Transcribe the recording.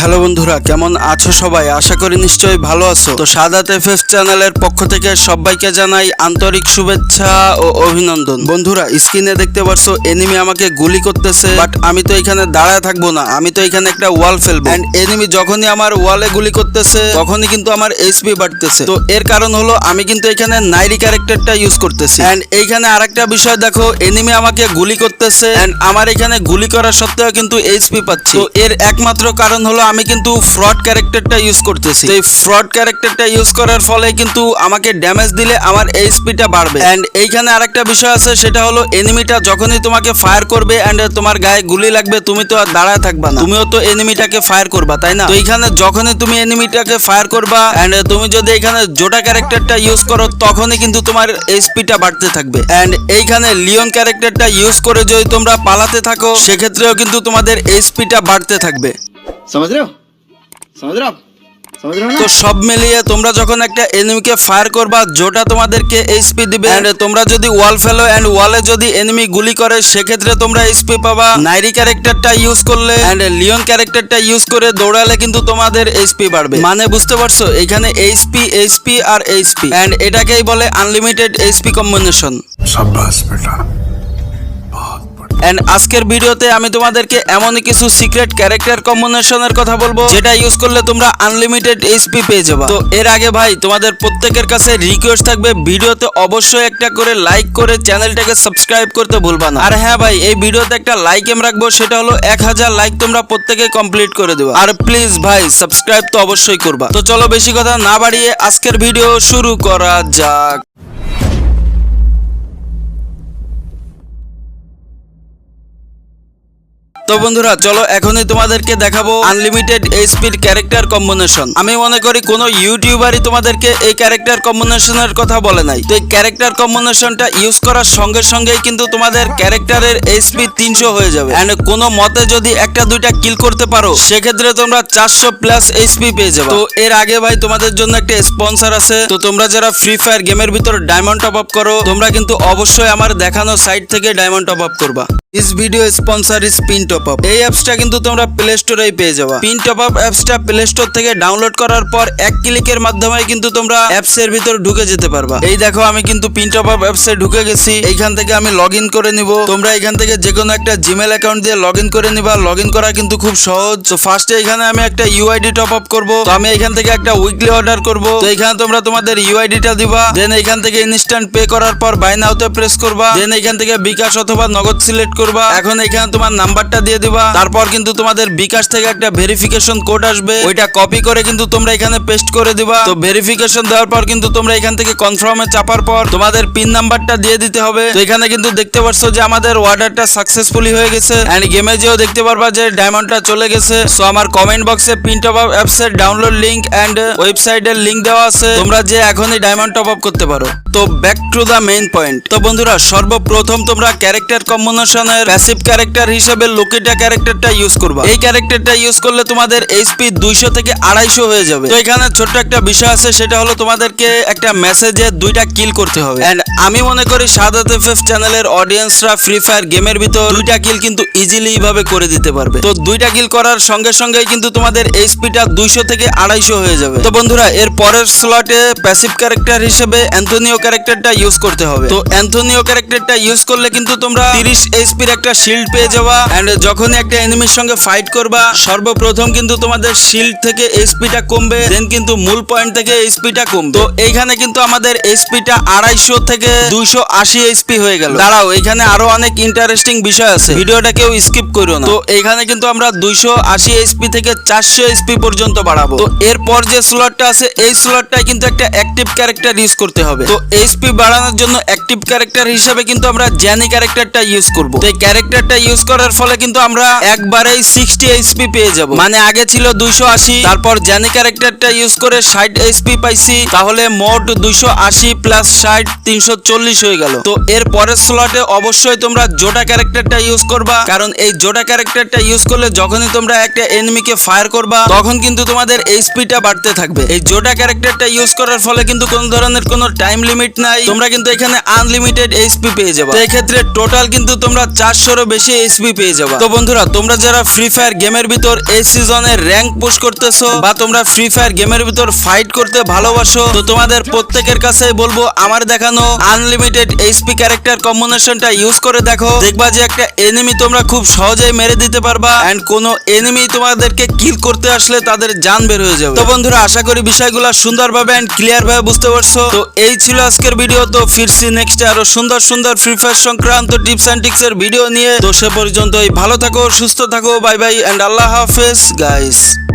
Hello বন্ধুরা, কেমন আছো সবাই? আশা করি নিশ্চয়ই ভালো আছো। তো সাদাত এফএফ চ্যানেলের পক্ষ থেকে সবাইকে জানাই আন্তরিক শুভেচ্ছা ও অভিনন্দন। বন্ধুরা, স্ক্রিনে দেখতে পারছ এনিমি আমাকে গুলি করতেছে বাট আমি তো এখানে দাঁড়ায় থাকব না। আমি তো এখানে একটা ওয়াল ফেলব। অ্যান্ড এনিমি যখনই আমার ওয়ালে গুলি করতেছে, তখনই কিন্তু আমার এইচপি বাড়তেছে। তো এর কারণ হলো, আমি কিন্তু এখানে নাইরি ক্যারেক্টারটা ইউজ করতেছি। অ্যান্ড এইখানে আরেকটা বিষয় দেখো এনিমি আমাকে গুলি করতেছে অ্যান্ড আমার এখানে গুলি করা সত্ত্বেও কিন্তু এইচপি পাচ্ছি। তো এর একমাত্র কারণ হলো আমি কিন্তু ফ্রড ক্যারেক্টারটা ইউজ করতেছি। তো এই ফ্রড ক্যারেক্টারটা ইউজ করার ফলে কিন্তু আমাকে ড্যামেজ দিলে আমার এইচপিটা বাড়বে। এন্ড এইখানে আরেকটা বিষয় আছে, সেটা হলো এনিমিটা যখনই তোমাকে ফায়ার করবে এন্ড তোমার গায়ে গুলি লাগবে, তুমি তো আর দাঁড়ায় থাকবা না। তুমিও তো এনিমিটাকে ফায়ার করবা, তাই না? তো এইখানে যখনই তুমি এনিমিটাকে ফায়ার করবা এন্ড তুমি যদি এখানে জোটা ক্যারেক্টারটা ইউজ করো, তখনই কিন্তু তোমার এইচপিটা বাড়তে থাকবে। এন্ড এইখানে লিওন ক্যারেক্টারটা ইউজ করে যদি তোমরা পালাতে থাকো, সেক্ষেত্রেও কিন্তু তোমাদের এইচপিটা বাড়তে থাকবে। समझ रहे हो समझ रहे हो आप समझ रहे हो তো ना সব মিলিয়ে তোমরা যখন একটা এনিমিকে ফায়ার করবা যেটা তোমাদেরকে এইচপি দিবে and তোমরা যদি ওয়াল ফেলো এন্ড ওয়ালে যদি এনিমি গুলি করে সেক্ষেত্রে তোমরা এইচপি পাবা নাইরি ক্যারেক্টারটা ইউজ করলে এন্ড লিওন ক্যারেক্টারটা ইউজ করে দৌড়ালে কিন্তু তোমাদের এইচপি বাড়বে মানে বুঝতে পারছো এখানে এইচপি এইচপি আর এইচপি এন্ড এটাকেই বলে আনলিমিটেড এইচপি কম্বিনেশন शाबाश बेटा অ্যান্ড আজকের ভিডিওতে আমি তোমাদেরকে এমন কিছু সিক্রেট ক্যারেক্টার কম্বিনেশনের কথা বলব, যেটা ইউজ করলে তোমরা আনলিমিটেড এসপি পেয়ে যাবে। তো এর আগে ভাই, তোমাদের প্রত্যেকের কাছে রিকোয়েস্ট থাকবে, ভিডিওতে অবশ্যই একটা করে লাইক করে চ্যানেলটাকে সাবস্ক্রাইব করতে ভুলবা না। আর হ্যাঁ ভাই, এই ভিডিওতে একটা লাইক এম রাখব, সেটা হলো এক হাজার লাইক তোমরা প্রত্যেকে কমপ্লিট করে দেবো। আর প্লিজ ভাই সাবস্ক্রাইব তো অবশ্যই করবা। তো চলো বেশি কথা না বাড়িয়ে আজকের ভিডিও শুরু করা যাক। তো বন্ধুরা, চলো এখনই তোমাদেরকে দেখাবো আনলিমিটেড এইচপির ক্যারেক্টার কম্বিনেশন আমি মনে করি কোনো ইউটিউবারই তোমাদেরকে এই ক্যারেক্টার কম্বিনেশনের কথা বলে নাই। তো এই ক্যারেক্টার কম্বিনেশনটা ইউজ করার সঙ্গে সঙ্গেই কিন্তু তোমাদের ক্যারেক্টারের এইচপি তিনশো হয়ে যাবে। এন্ড কোনো মতে যদি একটা দুইটা কিল করতে পারো, সেক্ষেত্রে তোমরা চারশো প্লাস এইচপি পেয়ে যাবে। তো এর আগে ভাই তোমাদের জন্য একটা স্পন্সর আছে। তো তোমরা যারা ফ্রি ফায়ার গেমের ভিতর ডায়মন্ড টপ আপ করো, তোমরা কিন্তু অবশ্যই আমার দেখানো সাইট থেকে ডায়মন্ড টপ আপ করবা। This video sponsor is pin play স্টোরেই পেয়ে যাবা। পিন আপ অ্যাপসটা প্লে স্টোর থেকে তোমরা ভিতর ঢুকে যেতে পারবা। এই দেখো, আমি কিন্তু আপ অ্যাপসে ঢুকে গেছি। এইখান থেকে আমি লগ করে নিব। তোমরা এখান থেকে যে কোনো একটা জিমেল অ্যাকাউন্ট দিয়ে লগ করে নিবা। লগ করা কিন্তু খুব সহজ। ফার্স্টে এখানে আমি একটা ইউআইডি টপ আপ করব। আমি এখান থেকে একটা উইকলি অর্ডার করব। তো এখানে তোমরা তোমাদের ইউআইডিটা দিবা। দেন এখান থেকে ইনস্ট্যান্ট পে করার পর বাই নাওতে প্রেস করবা। দেন এখান থেকে বিকাশ অথবা নগদ সিলেক্ট করবা। এখন এখানে তোমার নাম্বারটা দিয়ে দিবা। তারপর কিন্তু তোমাদের বিকাশ থেকে একটা ভেরিফিকেশন কোড আসবে। ওইটা কপি করে কিন্তু তোমরা এখানে পেস্ট করে দিবা। তো ভেরিফিকেশন দেওয়ার পর কিন্তু তোমরা এখান থেকে কনফার্মে চাপার পর তোমাদের পিন নাম্বারটা দিয়ে দিতে হবে। তো এখানে কিন্তু দেখতে পাচ্ছ যে আমাদের অর্ডারটা সাকসেসফুলি হয়ে গেছে। এন্ড গেমে যেও দেখতে পারবা যে ডায়মন্ডটা চলে গেছে। সো আমার কমেন্ট বক্সে পিন টপ আপ অ্যাপস এর ডাউনলোড লিংক এন্ড ওয়েবসাইটের লিংক দেওয়া আছে। তোমরা যে এখনই ডায়মন্ড টপ আপ করতে পারো। তো back to the main point তো বন্ধুরা, সর্বপ্রথম তোমরা ক্যারেক্টার কম্বিনেশনের প্যাসিভ ক্যারেক্টার হিসেবে লোকিটা ক্যারেক্টারটা ইউজ করবা। এই ক্যারেক্টারটা ইউজ করলে তোমাদের এইচপি দুইশো থেকে আড়াইশো হয়ে যাবে। তো এখানে ছোট্ট একটা বিষয় আছে, সেটা হলো তোমাদেরকে একটা মেসেজে দুইটা কিল করতে হবে। এন্ড আমি মনে করি সাদাত চ্যানেলের অডিয়েন্সরা ফ্রি ফায়ার গেমের ভিতর দুইটা কিল কিন্তু ইজিলি ভাবে করে দিতে পারবে। তো দুইটা কিল করার সঙ্গে সঙ্গেই কিন্তু তোমাদের এইচপিটা দুইশো থেকে আড়াইশো হয়ে যাবে। তো বন্ধুরা, এর পরের স্লটে প্যাসিভ ক্যারেক্টার হিসেবে অ্যান্থনিও ক্যারেক্টারটা ইউজ করতে হবে। তো অ্যান্থনিও ক্যারেক্টারটা ইউজ করলে কিন্তু তোমরা তিরিশ এইচপির একটা শিল্ড পেয়ে যাওয়া এন্ড যখনই একটা এনিমির সঙ্গে ফাইট করবা, সর্বপ্রথম কিন্তু তোমাদের শিল্ড থেকে এইচপিটা কমবে দেন কিন্তু মূল পয়েন্ট থেকে এইচপিটা কমবে। তো এইখানে কিন্তু আমাদের এইচপিটা আড়াইশো থেকে দুইশো আশি এইচপি হয়ে গেল। দাঁড়াও, এখানে আরও অনেক ইন্টারেস্টিং বিষয় আছে। ভিডিওটা কেউ স্কিপ করো না। তো এইখানে কিন্তু আমরা দুইশো আশি এইচপি থেকে চারশো এইচপি পর্যন্ত বাড়াবো। তো এরপর যে স্লটটা আছে, এই স্লটটাই কিন্তু একটা অ্যাক্টিভ ক্যারেক্টার ইউজ করতে হবে। তো এইচপি বাড়ানোর জন্য অ্যাক্টিভ ক্যারেক্টার হিসেবে কিন্তু আমরা জ্যানি ক্যারেক্টারটা ইউজ করব। তো এই ক্যারেক্টারটা ইউজ করার ফলে কিন্তু আমরা একবারেই সিক্সটি এইচপি পেয়ে যাব। মানে আগে ছিল দুইশো আশি, তারপর জ্যানি ক্যারেক্টারটা ইউজ করে ষাট এইচপি পাইছি, তাহলে মোট দুইশো আশি প্লাস ষাট, তিনশো চল্লিশ হয়ে গেল। তো এর পরের স্লটে অবশ্যই তোমরা জোটা ক্যারেক্টারটা ইউজ করবা, কারণ এই জোটা ক্যারেক্টারটা ইউজ করলে যখনই তোমরা একটা এনিমিকে ফায়ার করবা, তখন কিন্তু তোমাদের এইচপিটা বাড়তে থাকবে। এই জোটা ক্যারেক্টারটা ইউজ করার ফলে কিন্তু কোনো ধরনের কোনো টাইম লিমিট নাই, তোমরা কিন্তু এখানে আনলিমিটেড এইচপি পেয়ে যাবে। তো এই ক্ষেত্রে টোটাল কিন্তু তোমরা চারশোরও বেশি এইচপি পেয়ে যাবা। তো বন্ধুরা, তোমরা যারা ফ্রি ফায়ার গেমের ভিতর এই সিজনের র্যাঙ্ক পুশ করতেছো বা তোমরা ফ্রি ফায়ার গেমের ভিতর ফাইট করতে ভালোবাসো, তো তোমাদের প্রত্যেকের কাছে বলব আমার দেখানো আনলিমিটেড এইচপি ক্যারেক্টার কম্বিনেশনটা ইউজ করে দেখো। দেখবা যে একটা এনিমি তোমরা খুব সহজেই মেরে দিতে পারবা এন্ড কোনো এনিমি তোমাদেরকে কিল করতে আসলে তাদের জান বের হয়ে যাবে। তো বন্ধুরা, আশা করি বিষয়গুলো সুন্দরভাবে এন্ড ক্লিয়ার ভাবে বুঝতে পারছ। তো এই ছিল আজকের ভিডিও তো ফিরছি নেক্সট আরও সুন্দর সুন্দর ফ্রি ফায়ার সংক্রান্ত টিপস এন্ড টিক্স এর ভিডিও নিয়ে। তো সে পর্যন্তই, ভালো থাকো সুস্থ থাকো বাই বাই এন্ড আল্লাহ হাফেজ গাইস